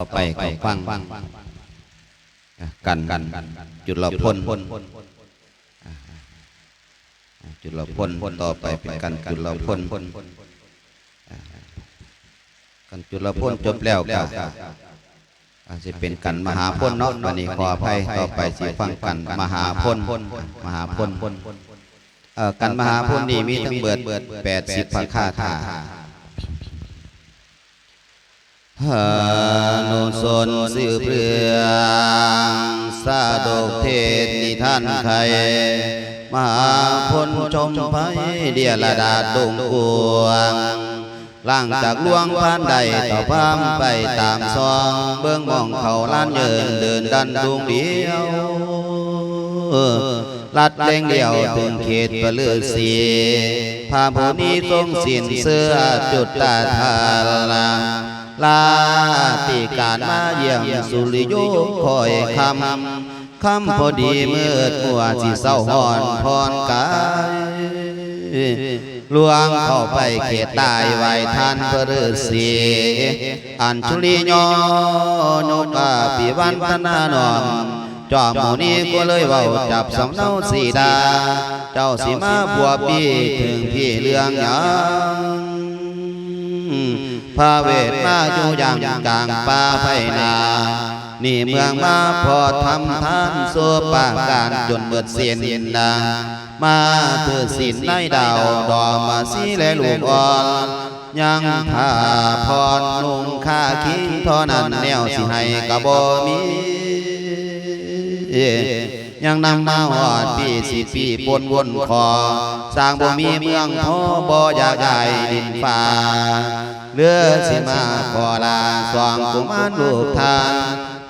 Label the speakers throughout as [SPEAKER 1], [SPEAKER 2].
[SPEAKER 1] ต่อไปก็ฟังกันกันจุลพลจุลพลต่อไปเป็นกันจุลพลกันจุลพลจบแล้วก็อาจจะเป็นกันมหาพลเนาะวันนี้ขออภัยต่อไปสิฟังกันมหาพลมหาพลเอ่อกันมหาพลนี่มีทั้งเบิดแปดสิบพระคาถา หานุสนสืบเรื่องสาดกเทศนิทานไทยมหาพลชมไพเดียระดาดดงกวงล่างจากลวงพานใดต่อพามไปตามซองเบื้องมองเขาล้านเยินเดินดันดวงเดียวลัดเล่งเดียวถึงเขตประเลือสีพาผู้นี้ทรงสินเสื้อจุดตาทาลา ลาติการมาเยี่ยมสุริโยคอยคำคำพอดีเมื่อมัวสิเศร้าหอนพรกายลวงเข้าไปเขตใต้ไหวท่านพระฤาษีอัญชุลีโยนกาปิวันธนานอมจอมหมูนี้ก็เลยเว้าจับสำเนาสีดา เจ้าสิมาบัวปีถึงพี่เรื่องหยัง พาเวทมาอยู่อย่างกลางป่าไพนา นี่เมืองมาพอทำทานสัวปากการจนเบิดเสียนดามาเธอสินในดาวดอมาสีและลูกอ่อนยังผ้าพรนุ่งค่าคิงท่านั้นแนวสิให้กะบ่มียังนำมาหอดปีสิปีปนวนคอ สร้างบ่มีเมืองพ่อบ่อยากได้ดินฟ้า เลือสิมาขอลาสวางกุมารลูกทาน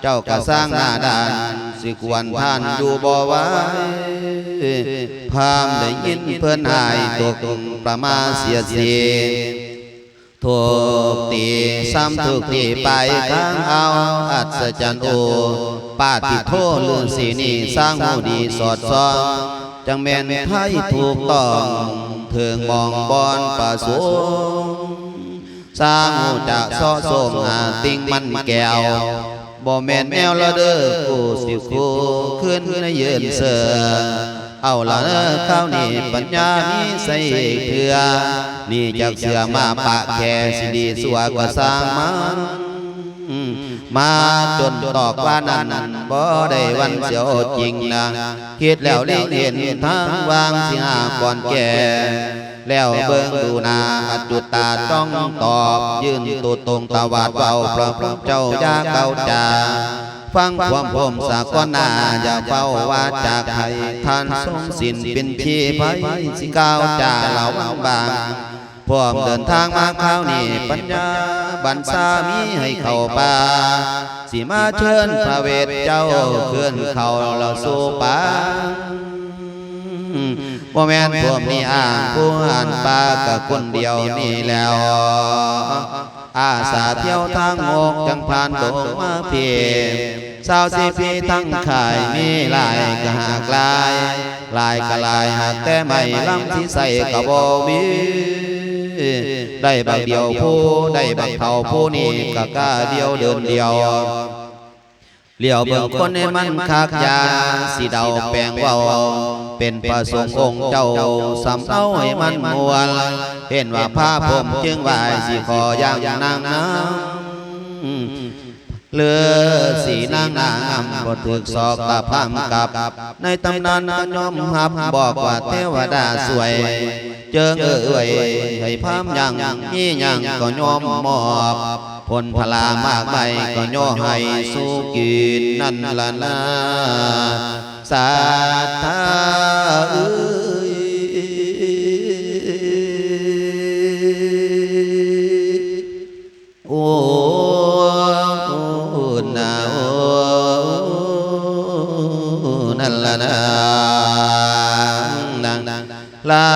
[SPEAKER 1] เจ้าก็สร้างหน้าด่านสิกวนท่านอยู่บ่ไหว้พามได้ยินเพิ่อนหายตกประมาเสียเสียถูกตีซ้ำถูกตีไปข้างเอาอัศจรรย์โอปาติโทลือสีนี่สร้างหูดีสอดซ้องจังแม่นไทยถูกต้องเถิงมองบอนประสง สร้างหูจะซ้อสมหาติงมันแก้วบ่แม่นแมวละเด้อกูสิคูขึ้นในยืนเสือเอาละเด้อข้าวนี่ปัญญามีใส่เถื่อนี่จากเสือมาปะแค่สิดีสัวกว่าสร้างมันมาจนตอกว่านั้นบ่ได้วันเสียวจริงนะคิดแล้วเลี้ยงเห็นทางวางสิหาก่อนแก่ แล้วเบิ่งดูหนาจุดตาจ้องตอบยืนตัวตรงตะวาดเบาพระพระเจ้าอยาเก่าจาฟังความผมสากลนาอย่าเฝ้าว่าจากใครท่านทรงสินเป็นพี่ไพสิก้าวจ่าเหล่าบางพวมเดินทางมาข้าวนี่ปัญญาบันสามีให้เข้าป่าสิมาเชิญพระเวทเจ้าขึ้นเขาเราสู่ป่า บ่แม่นพวกนี้อ่างผู้อ่านป่ากับคนเดียวนี่แล้ว อาสาเที่ยวทางโงกจังผ่านดงมาเพียสาวสิพีทั้งขายมีหลายก็หากลายลายก็ลายหากแต่ไม่ลำที่ใส่ก็บ่มีได้บางเดียวผู้ได้บางเท่าผู้นี้ก็กล้าเดียวเดินเดียว เหลียวเบิ่งคนให้มันคักยาสีเดาแปลงเว้าเป็นประสงค์องค์เจ้าสำเอาให้มันมวลเห็นว่าผ้าผมจึงไหวสิขอย่างนางน้ำเลือสีนางนางบทถึกศอกตาพามกับ ในตำนานก็ยอมหับบอกว่าเทวดาสวย เจิงเอ่ยให้พามยังนี่ยังก็ยอมมอบ ผลพลามากไปก็ย่อให้สู้กินนั่นละนาสาธาเอ้ยโอ้นาโอ้นั่นละนาดังลา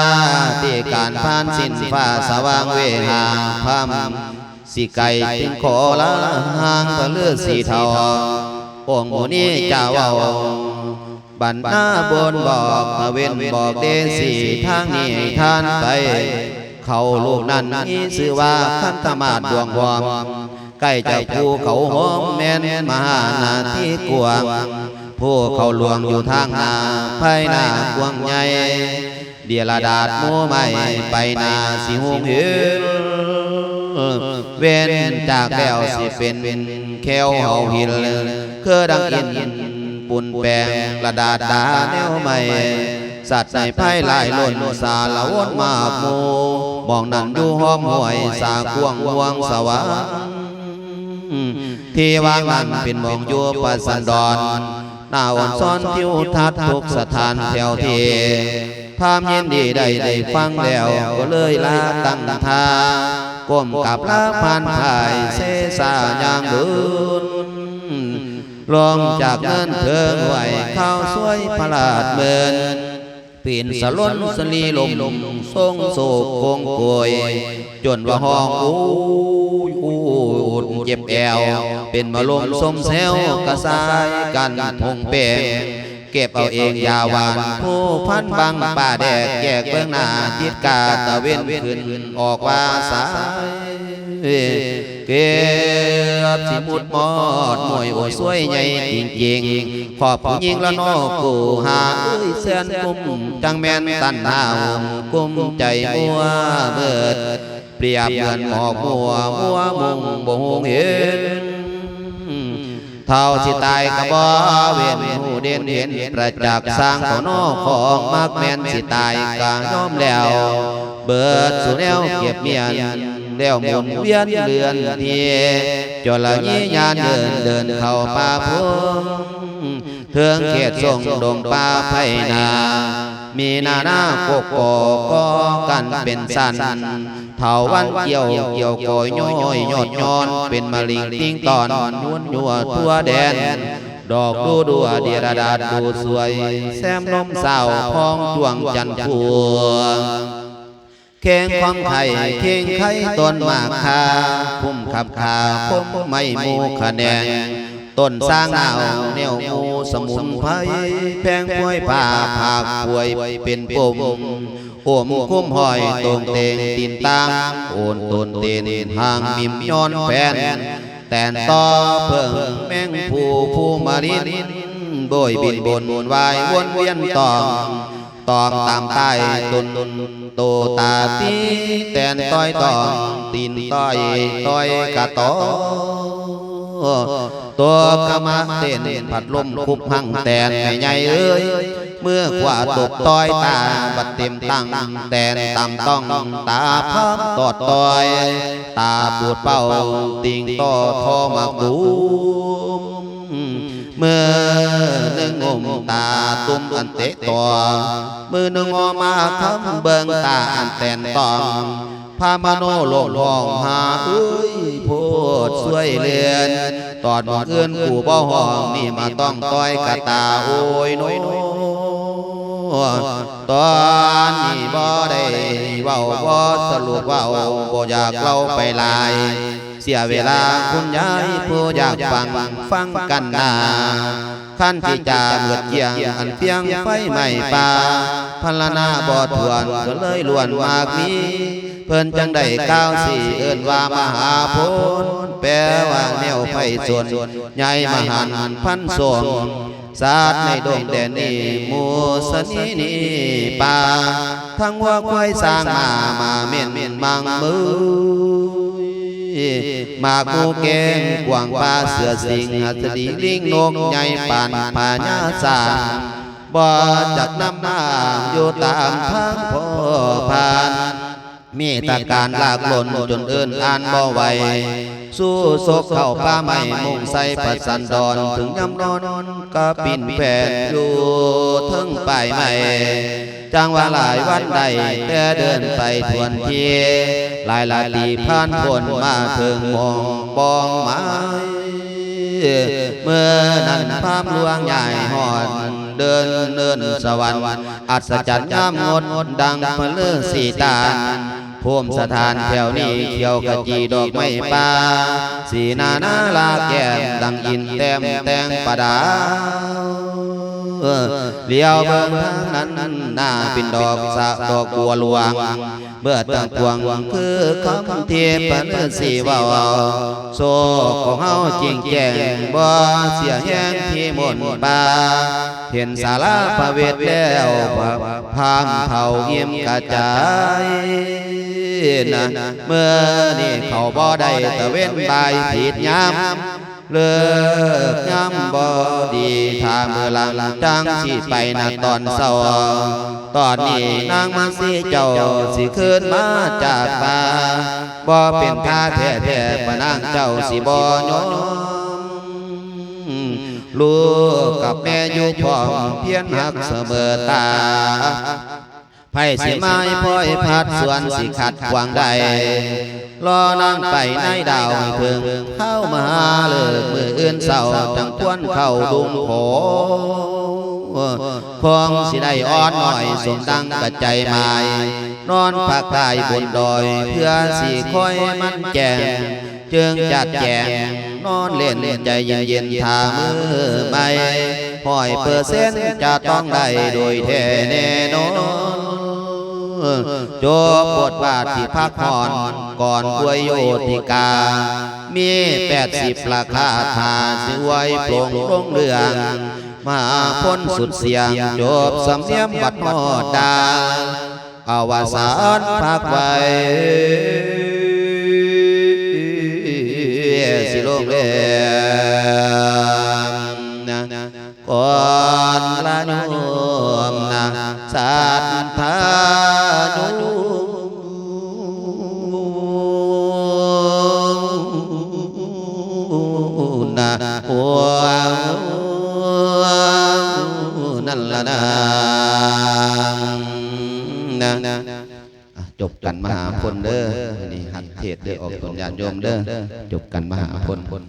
[SPEAKER 1] ที่การผ่านสิ้นฟ้าสว่างเวหาพาม สิไก่จึงขอละห่างพระเลือสีเทาองค์หมูนี้เจ้าเอาบันหน้าบนบอกพระเว้นบอกเดสีทางนี้ท่านไป เขาลูกนั้นนี้ชื่อว่าคันธมาศดวงวอมใกล้จะภูเขาหอมแม่นมหานาที่กวางผู้เขาหลวงอยู่ทางนาภายนากวางใหญ่เดียรดาดหมูไม่ไปนาสิหงเหิน เว้นจากแล้วสิเป็นแควเฮาหินคือดังอินปุ่นแปลงระดาดดาแนวใหม่สัตว์ในภายหลายล้นสาละวนมากหมูมองนั่นอยู่ห้อมห่วยสากวงห่วงสวรรค์ที่ว่างนั้นเป็นมองอยู่ปัสสันดอนหน้าอ่อนซ้อนทิวทัศน์ทุกสถานแถวเทพามยินดีได้ได้ฟังแล้วก็เลยลาตั้งท่า ก้มกับลาพานภายเสสาอย่างดุนลองจากเงินเถิงไหวข้าวสวยพระลาดเมินปีนสล้นสลีลมทรงโศกโกงโกยจนว่าห้องอู้อู้เจ็บแอว เป็นมาลมสมเซลกระสายกันพงเปง เก็บเอาเองยาวานผู้พันบังป่าแดกแยกเบื้องหน้าจิตกาตะเว้นขึ้นออกว่าสายเก็บสิมุดมอดมวยโอ้ยสวยใหญ่จริงๆขอบผู้หญิงละนอกูหาเอ้ยแสนกุมจังแม่นตันหาหงกุมใจมัวเบิด เปรียบเหมือนหมอกมัวมัวมุงบ่หงเห็น เท่าสิตายกะบ่เวียนหูเด่นเห็นประจักษ์สร้างตัวนอกของมากแม่นสิตายกะยอมแล้ว เบิดสู่แนวเก็บเมียนแล้วหมุนเวียนเรือนเทียจนละยี่ยานเดินเดินเข้าป่าพงเทืองเขตทรงดงป่าไพนา มีนาหน้ากกกก็กันเป็นสัน เถาวันเกี่ยวเกี่ยวโกยย้อยยอดย้อน เป็นมะลิงติ้งตอนนวลยัวทั่วแดน ดอกดูดัวเดียรดาดูสวย แซมนมสาวพองดวงจันทร์พวงเข่งความไข่เข่งไข่ต้นมากคาพุ่มขับขาพุ่มไม่มูคะแนงต้นสร้างหนาวแนวมูสมุนไพรแพงป่วยป่าผากป่วยเป็นปม โอมคุ้มหอยตรงเตงตินตางโอนตนเตนห่างมิมย้อนแฟนแต่นต่อเพิ่งแมงผู้ผู้มารินโบยบินบนวายวนเวียนตองตองตามใต้ตุนโตตาตีแตนต้อยตองตีนต้อยต้อยกะตอตัวกะมาเต้นผัดลมคุบหังแตนใหญ่เอ้ย มื่อขวาตกต้อยตาบัดเต็มตั้งแตนต่ำต้องตาพังตอดต้อย ตาปูดเป้าติงต่อทอมากูเมื่อนึ่งงมตาตุ้มอันเตะตัวมือหนึ่งออมาคำเบิงตาอันแตนตองพามาโนโลกห้องหาเอ้ยโพดสวยเลือนตอดบอกเอื้อนกูบ่ห้องนี่มาต้องต้อยกะตาโอ้ยน้อย ตอนนี้บ่ได้เว้าบ่สรุปเว้าบ่อยากเล่าไปหลาย เสียเวลาคุณยายผู้อยากฟังฟังกันนาขั้นที่จะเมือดเกียงอันเพียงไฟไหม้ป่าพลนาบ่ทวนก็เลยล้วนมากมีเพิ่นจังได้ก้าวสี่เอิ้นว่ามหาพนแปลว่าแนวไฟส่วนใหญ่มหันพันสวง ศาสตร์ในดงแดนนี้มูสนีนีป่าทั้งว่าควายสร้างมามาเม่นเม่นมังมือมากมูเกงกวางปลาเสือสิงหัสดีลิงนกใหญ่ปานผาญาสาบ่จักน้ำน้าอยู่ตามทางพ่อผ่านมีตาการลากหล่นจนเอิ้นอ่านบ่ไหว สู้ศกเข้าป่าไม้มุ่งใส่ปัดสันดอนถึงยำนอนก็ปิ่นแผ่นอยู่ถึงไป่ายไม้จังว่าหลายวันใดแต่เดินไปทวนเทียหลายหลายปีผ่านพ้นมาถึงมองบองไม้เมื่อนั้นพามหลวงใหญ่หอดเดินเนินสวรรค์อัศจรรย์งามงดดังพะเลือสีตา ภูมิสถานแถวนี้เขียวกะจีดอกไม้ป่าสีนานาลาแก้มดังอินแต้มแตงประดา เลี้ยวเบิ่งทางนั้นหน้าเป็นดอกสะดอกบัวหลวงเมื่อตั้งพวงคือคำเทียบปนสีเว่าโศกของเฮาจริงแจ้งบ่เสียแห้งที่มนต์บาเห็นสาราพระเวทแล้วพามเผาเยี่ยมกระจายนะเมื่อนี่เขาบ่ได้ตะเว้นบายผิดยาม เลิกย้ำบ่ดีถ้าเมื่อลังจังสิไปนะตอนเศร้าตอนนี้นางมาสิเจ้าสิคืนมาจากป่าบ่เป็นท่าแท้แท้ๆปนางเจ้าสิบ่ยอมลูกกับแม่อยู่พร้อมเพียรหักเสมอตาไผ่สิไม้พ่อยพัดสวนสิขัดขวางใด รอนั่งไปในดาวให้ถึงเข้ามาเลิกมืออื่นเศร้าจังควนเข้าดุงโขคงสิได้อ่อนหน่อยสมดังกระใจไม้นอนภาคใต้บนดอย เพื่อสิคอยมันแจงจึงจัดแจงนอนเล่นใจเย็นเย็นๆทามือไม่หอยเปอร์เซ็นต์จะต้องได้โดยแท้แน่นอน จบบทบาทที่พักผ่อนก่อนวยโยติกา มีแปดสิบราคาทาสวยโปร่งรงเรืองมาพ้นสุดเสียง จบสำเนียมบัดหอดดาอาวสานพักไว้สิโลกเล่มนะก่อนละโนมนะสัท กันมหาพลเด้อนี่หัดเทศเด้อออกตนญาติโยมเด้อจบกันมหาพล